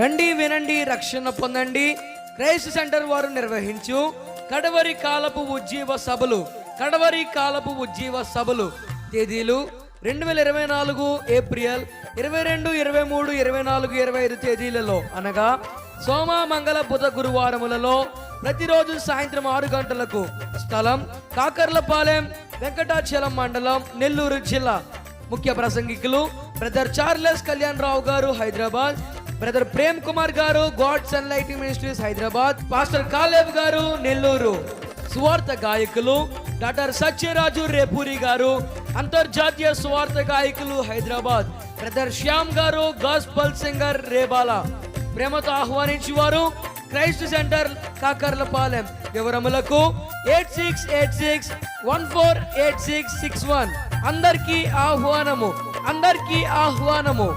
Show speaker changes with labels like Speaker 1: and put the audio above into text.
Speaker 1: రండి వినండి రక్షణ పొందండి. క్రైస్ట్ సెంటర్ వారు నిర్వహించు. కడవరి కాలపు ఉజ్జీవ సభలు కడవరి కాలపు ఉజ్జీవ సభలు తేదీలు రెండు వేల ఇరవై నాలుగు ఏప్రిల్ ఇరవై రెండు ఇరవై మూడు ఇరవై నాలుగు ఇరవై ఐదు తేదీలలో అనగా సోమ మంగళ బుధ గురువారములలో ప్రతిరోజు సాయంత్రం ఆరు గంటలకు స్థలం కాకర్లపాలెం వెంకటాచలం మండలం నెల్లూరు జిల్లా. ముఖ్య ప్రసంగికులు brother Charles Kalyan Rao garu Hyderabad brother Prem Kumar గారు God son lighting ministries Hyderabad pastor Caleb గారు నెల్లూరు. సువార్త గాయకులు డాక్టర్ సత్యరాజు రేపూరి గారు అంతర్జాతీయ సువార్త గాయకులు హైదరాబాద్. బ్రదర్ శ్యామ్ గారు గాస్పల్ సింగర్ రేబాల. ప్రేమతో ఆహ్వానించి వారు Christ centre Kakarlapalem. వివరములకు eight six eight six one four eight six six one. అందరికీ ఆహ్వానము అందరికీ ఆహ్వానము.